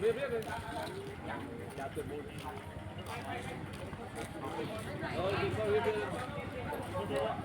Bien, bien, bien. Ya.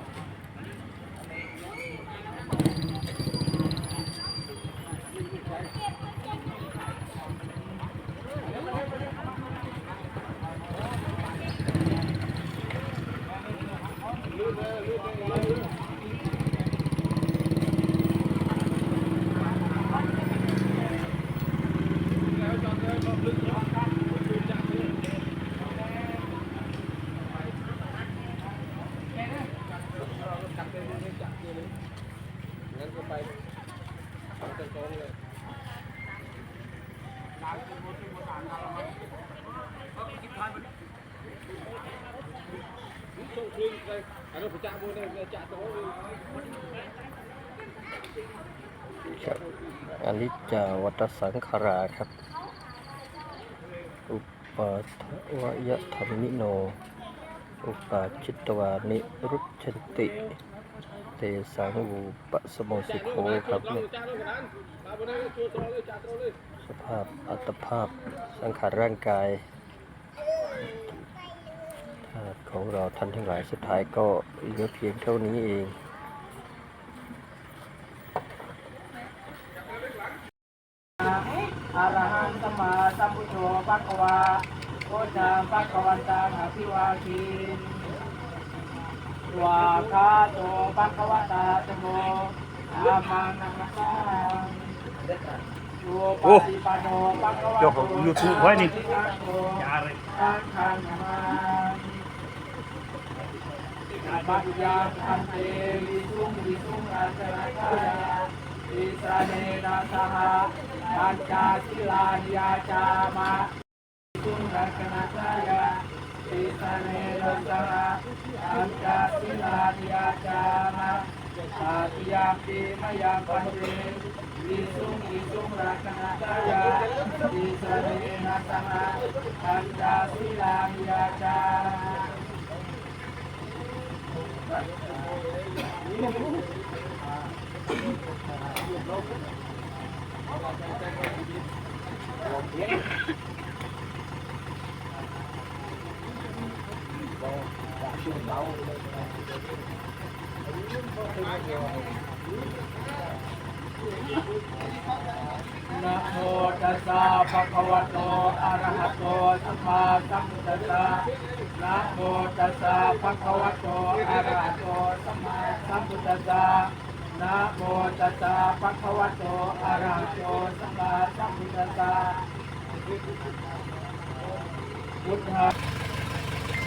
ครับอนิจาวัตสังขาราครับ อุปาทวยธรรมิโน อุปาจิตวานิรุชนติ เตสังวูปะสมสิโคครับเนี่ยสภาพอัตภาพสังขารร่างกายธาตุของเราท่านทั้งหลายสุดท้ายก็เหลือเพียงเท่านี้เองอะระหังสมาสัมพุทโธภะคะวาโอจามภะคะวันตังอภิวาที วาคาโตภะคะวะตาธโมอามังนัมสาโยปฏิปันโนภะคะวะโต Yo, YouTube ไว้นี่ยาเลยทังทังมาปัญญาทันเตวิสุงวิสุงอาจารย์อิสระเนนะสหปัญจศิลานิยาจามะสุงรักนาจายา อิสเนนะสหปัญจศิลานิยาจามะอาติยามปีมยังปันเตวิสุงวิสุงรักนาจายาอิสเนนะสหปัญจศิลานิยาจามะ นะโมตัสสะภะคะวะโตอะระหะโตสัมมาสัมพุทธัสสะนะโมตัสสะภะคะวะโตอะระหะโตสัมมาสัมพุทธัสสะนะโมตัสสะภะคะวะโตอะระหะโตสัมมาสัมพุทธัสสะพุทธะ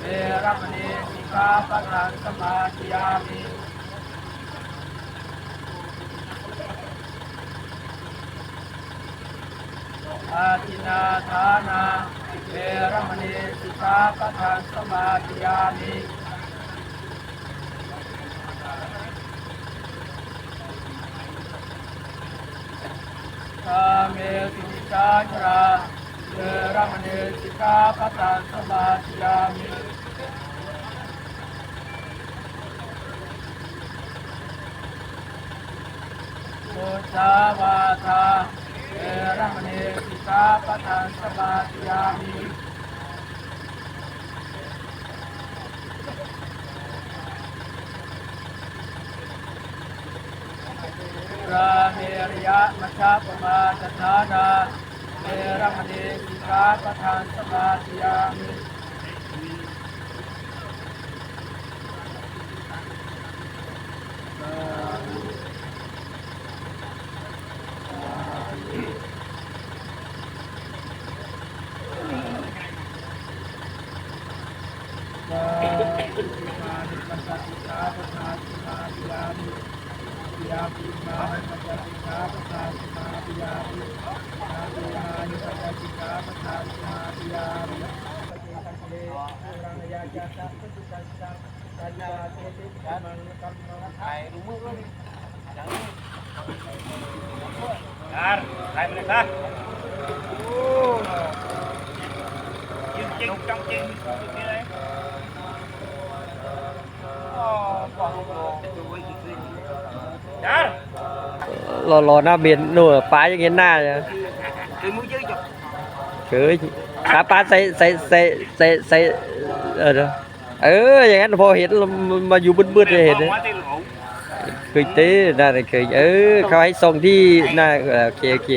ทิยามิสัมมาสารนังคัจฉามิโมติยาปิสังฆังสรณังคัจฉายังมิพุทธังสรณังคัจฉามินาติปาตาเวรมณีสิกขาปะทังสมาธิยามิอาทินาทานาเวรมณีสิกขาปะทังสมาธิยามิกาเมสุมิจาจราเวรมณีสิกขาปะทังสมาธิยามิ มุสาวาทาเวรมณีสิกาปทังสมาธิยามิราเมริยะมัชฌะปมาจทานาเวรมณีสิกาปทังสมาธิยามิส ยาปิมาปัจจติกาปตาสิมาปิยาปินาปิมานิปัจจติกาปตาสิมาปิยาปิปัจเจตังเลรังยาจาตังปัจจตังกัญญาเตติมังกัมมังไทยรู้มือเลยจังเลย Dar, hai mereka. รอๆหน้าเบียนนู่ป้าย่างเงี้ยหน้าเลยเฉยป้าป้าใส่ใส่ใส่ใส่ใส่เออเอออย่างงั้นพอเห็นมาอยู่บึ้นๆเลยเห็นเลยเคยเต้น่าเคยเออเขาให้ส่งที่หน้าโอเคโอเค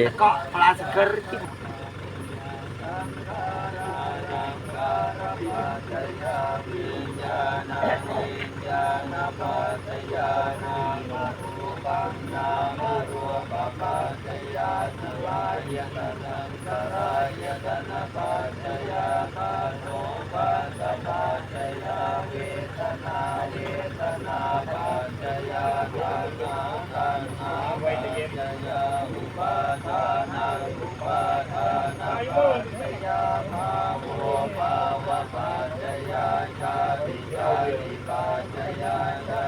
ริปัจจยาจา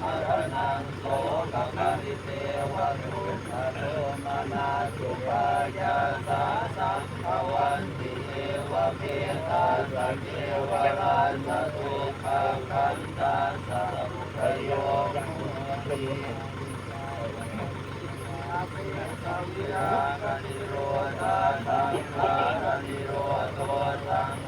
มะระนังโสกปริเตวตุสะเรมนาสุปายาสาสังภวันติเอวเมตาสเกวรานะตุขังกันตาสัพพโยมุติสัมยากนิโรธาสังฆานิโรธสัง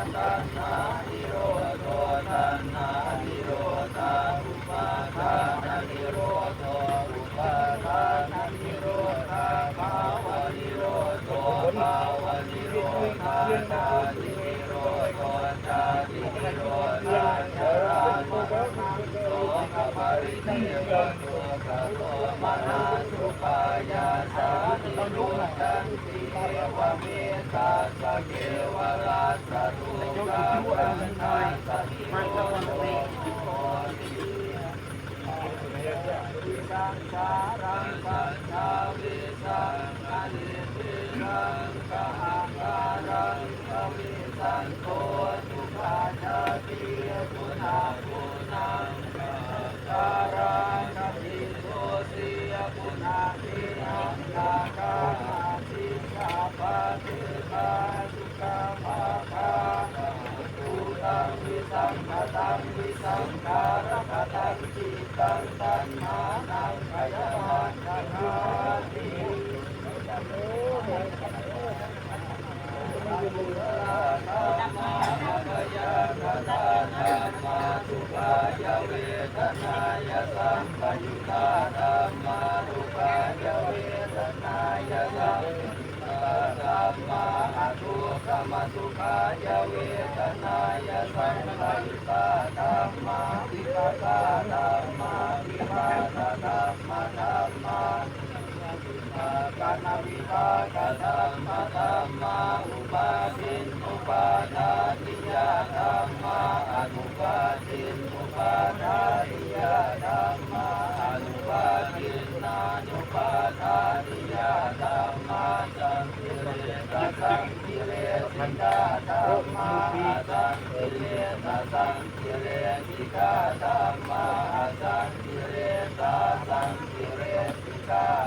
Thank you. านวิปากธรรมธรรมาอุปาทินอุปาทานิยธรรมาอนุปาทินอุปาทานิยธรรมาอนุปาทินนานุปาทานิยธรรมาสังกิเลสสังกิเลสิกาธรรมาสังกิเลสสังกิเลสิกาธรรมาสังกิเลสสังกิเลสิกา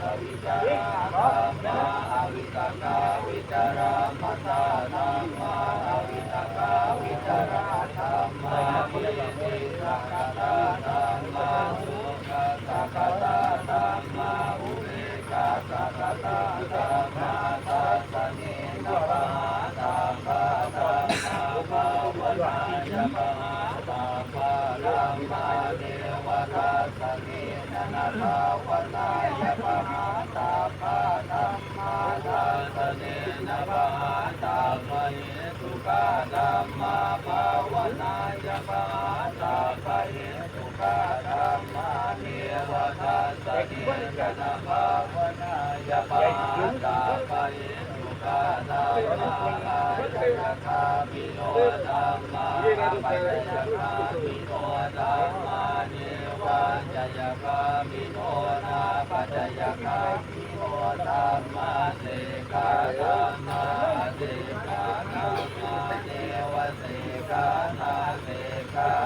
สวิจารามาอวิตกาวิจารามัตานามาอวิตกาวิจาราธรรมาวิเตระกตา กาธัมมาภาวนายะปะตาปะเหตุกาธัมมาเนวทัสสะเนกะนะภาวนายะปะตาปะเหตุกาธัมมาาคามิโนธัมมาปัจจยคามิโนธัมมาเนวะจยคามิโนนาปัจจยคามิโนธัมมาเสกาธัม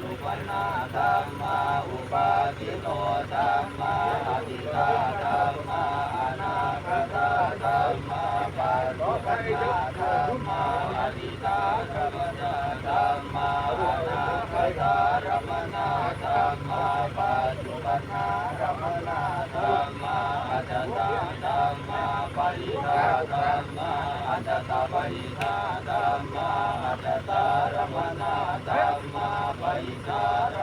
นุปนาธัมมาอุปาทิโนธัมมาอธิตาธัมมาอนาคตาธัมมาปัจจุบันธัมมาอธิตารรมนาธัมมาอนาคตาธรรมนาธัมมาปัจจุบันนารมนาธัมมาอจตาธัมมาปริตาธัมมาอจตาปริตาธัมมา อัจจตารมนาธัมมาปริตาร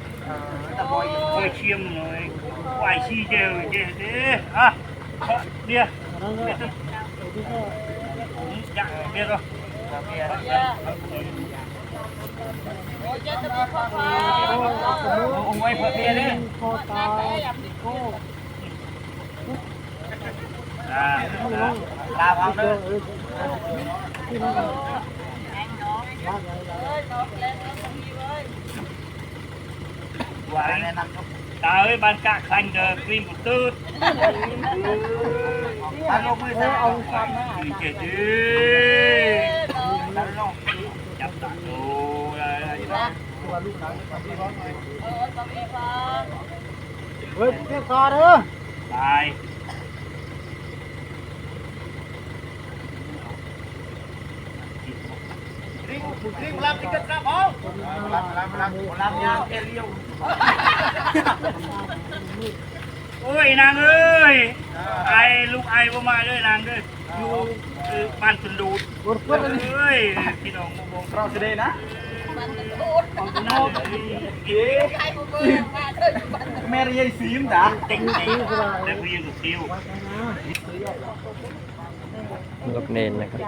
นะสาปฏิกาธัมมาอนิกาสนะปฏิกาธัมมาเป็นไรปั่นเพื่อนใจไหมน่ะเรียงรายเล็กเดียวกันญาติพี่น้องของคุณพ่อวีลูกหลานไอ้ขั้นตามมันมันสีหลับเพื่อเชียมหน่อยไหวชีเจลเจเด้อะเดี๋ยวอยากเดี๋ยวองไว้เพื่อเบียร์เลยโคตา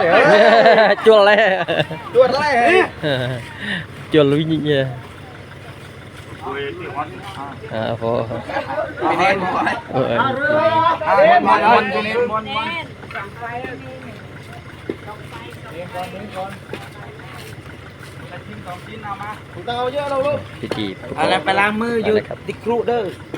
รเฮ้ยเจ้าคอเด้อตายโอ้ยนางเอ้ยไอลูกไอว่ามาด้วยนา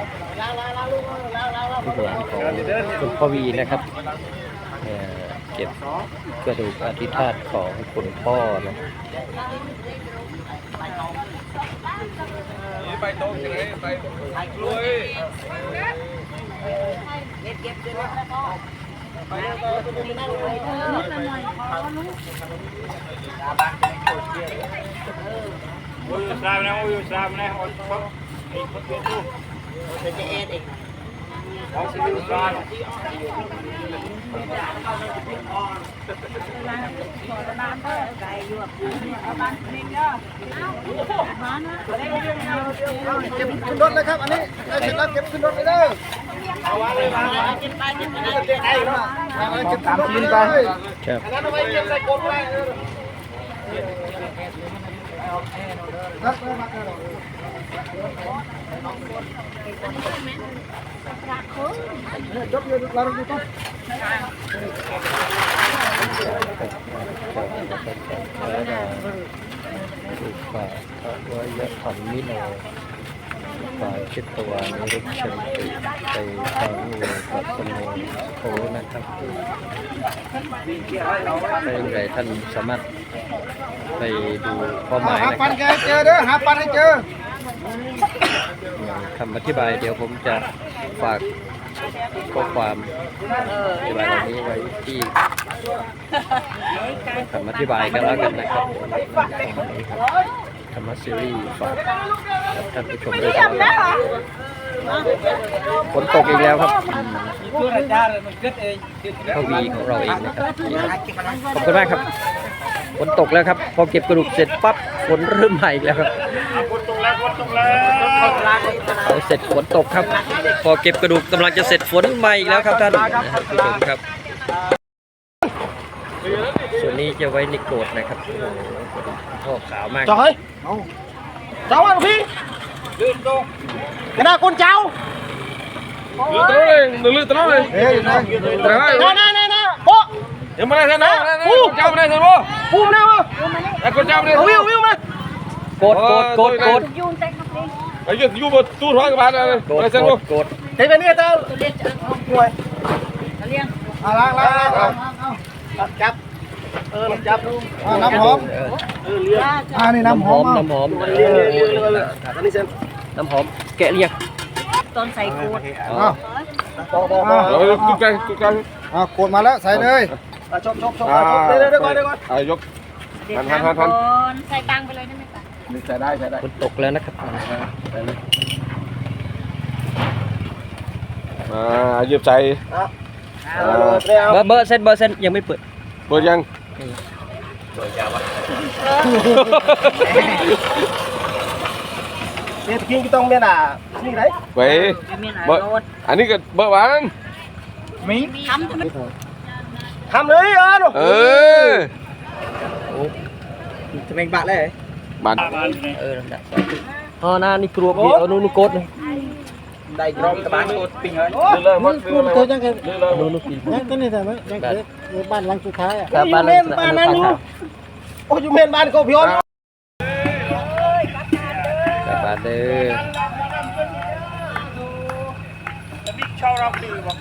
ะเต็งตีแต่กูยังถูกติวลูกเนนนะครับพี่เนนที่เฮ้ยบวชเฮ้ยน้องในจะด้จะได้จะได้ชาปนกิจศพในครั้งนี้ครับไว้ตนะไว้ตนะโอ้ยโอ้ยเปิดเรียนเตอเฮ้ยเด็กลังอย่าอย่าอย่าอย่อย่าไปให้ถึงกล้วยกล้วยกล้วยไปให้ชื่อชื่อครองเนี่ยหนอบานยัวแดงยัวแดงยัวเฮ้ยจุลเลยตัวอะไรเฮ้ยจุลวิ่งเนี่ยโอ้ยเดี๋ยววันอ่าพอพี่เนนเออมันมันพี่เนนมันมันพิธีอะไรไปล้างมืออยู่ครับดิครูเด้อเฮ้ยนี่ถูกเลยตามเรียบร้อยกินไฟเลยตามมักไปจาร์เลยโอ้ยโอ้ยจะพาไปไฟไปแล้วกูมักไปกับบ้านนั่นนั่นนั่นบ้านเราโอ้ยบ้านเราเลยไอ้ยัยปุราบิเรติตาตราเรเนรโยนันเอตนันจะน้องขาวดังปฏิบัติโมคนเจ้าโมอะโมโมเลยเจ้าโมเลยเข้ามาลูกหลานของคุณพ่อวีนะครับเอ่อเก็บกระดูกอธิษฐานของคุณพ่อนะโอ้ยสามนะอ้ยสามนะโอ้ยครับนี่เดียวตู้จะเอ็ดเองของสิบสาม เก็บขึ้นรถเลยครับอันนี้ได้เสร็จแล้วเก็บขึ้นรถไปเลยเอาไว้เลยมาเก็บไปเก็บไปเก็บไปเก็บขึ้นรถไปเลยครับอันนั้นเอาไว้เก็บใส่กดไว้ครับมาเจบเลยเราดูต้น อุปาทวยธรรมิโนอุปาชิตวานิรุชันติไปทางโลกัสโมโทนะครับถ้าอย่างไรท่านสามารถไปดูความหมายนะคปัรันบแกเจอเด้อหาปันให้เจอ คำอธิบายเดี๋ยวผมจะฝากข้อความอธิบายเหล่านี้ไว้ที่คำอธิบายกันแล้วกันนะครับธรรมะซีรีส์ฝากท่านผู้ชมด้วยกันฝนตกอีกแล้วครับทวีของเราเองนะครับขอบคุณมากครับฝนตกแล้วครับ พอเก็บกระดูกเสร็จปั๊บฝนเริ่มมาอีกแล้วครับ เอาเสร็จฝนตกครับ พอเก็บกระดูกกำลังจะเสร็จฝนมาอีกแล้วครับท่านผู้ชมครับ ส่วนนี้จะไว้ในโกรธนะครับโอ้โหพ่อขาวมากจอยเจ้าอะพี่กระดาคนเจ้า Lưu tới đây, đừng lưu tới nó đi. เฮ้ยนะ Trời ơi, นะนะนะนะโป๊ะ em bên đây xem nào, đây, đây, con trâu bên đây xem không? ปูมนะวะ Đây, con trâu bên đây เอา xem วิว không? วิวมาโกรธโกรธโกรธโกรธ Đấy, giờ du một tu thôi các bạn ơi. โกรธ Đây โก xem รธ không? โกรธเห็นไหมเนี่ยเจ้าห่วยอะล้างล้างล้างจับเออจับน้ำหอมเอออ่านี่น้ำน้ำหหออมมน้ำหอมอันนี้เส้นน้ำหอมแกะเรียงต้นใส่กูดอ๋อต่อต่อต่อ Rồi, tu cay, tu cay. อ่ากดมาแล้วใส่เลยชกชกชกเดี๋ยวเดี๋ยวก่อนเดี๋ยวก่อน À, dốc. เด็ดหันทางหั นหันก่อนใส่ตังค์ไปเลยได้ไหมคะใส่ได้ใส่ได้ฝนตกแล้วนะครับ À, dịp xài. เออเดี๋ยวเบอร์เบอร์เส้นเบอร์เส้นยังไม่เปิด Vừa chăng? เนี่ยกินก็ต้องเนี่ยน่ะนี่ไหน Vậy. เมียน Bơ, รถ anh ấy cái bơ bán. มีทำทำไมทำเลยเออหนู Ừ. จะเป็นบาทเลย Bạn. เออนั่นแหละอ๋อหน้านี่กลัวพี่เอานู่นนู่นโกดเลยได้กรอบกับบ้านโคตรปิงเลย Đưa lời mất, đưa lời mất. เอานู่นนู่นปีนนั่นก็นี่แต่ว่ายังเด็กบ้านหลังสุดท้ายอะครับบ้านนั้นบ้านนั้นนู่นโอ้ยอยู่เมนบ้านก็พี่อ้นกลับบ้านเด้อจะมีชาวเราดีบอก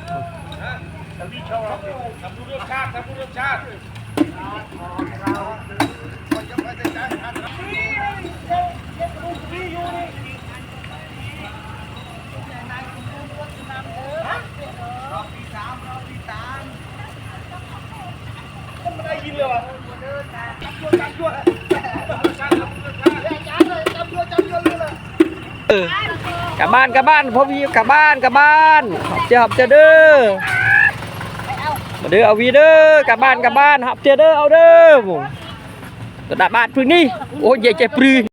จะมีชาวเราดี Thăm du nước เออกลับบ้านกลับบ้านพ่อวีกลับบ้านกลับบ้านหอบเจอหอบเจอเด้อมาเด้อเอาวีเด้อกลับบ้านกลับบ้านหอบเจอเด้อเอาเด้อ หมู่กระดาบาดพึ่งนี่โอ้ยใหญ่ใจปรือ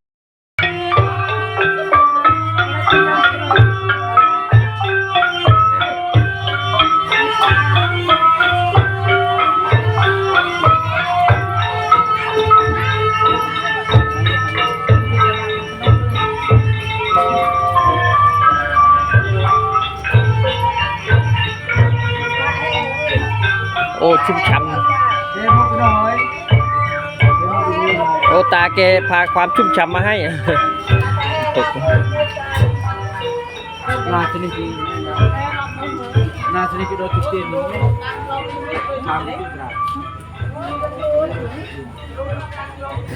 พาความชุ่มฉ่ำมาให้ตก Nah, sini di. Nah, sini kita tutin. Nah, itu berat.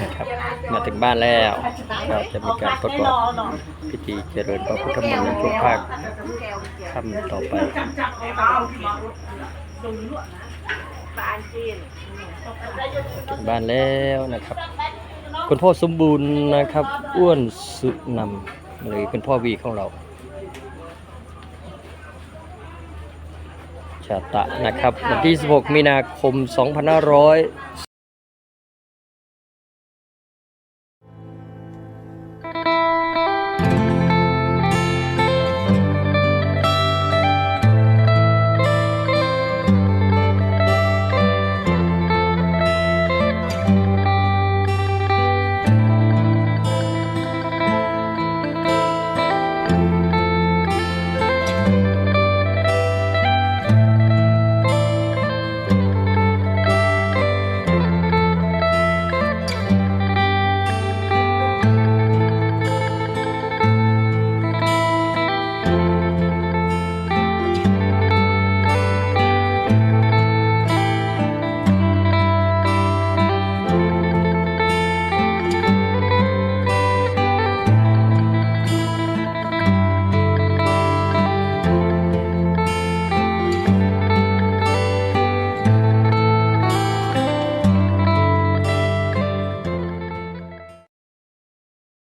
นะครับมาถึงบ้านแล้วก็จะมีการประกอบพิธีเจริญพระพุทธมนต์ในช่วงภาคค่ำต่อไปถึงบ้านแล้วนะครับ คุณพ่อสมบูรณ์นะครับ อ้วนสุนำหรือคุณพ่อวีของเราชาตะนะครับ วันที่ 16 มีนาคม 2500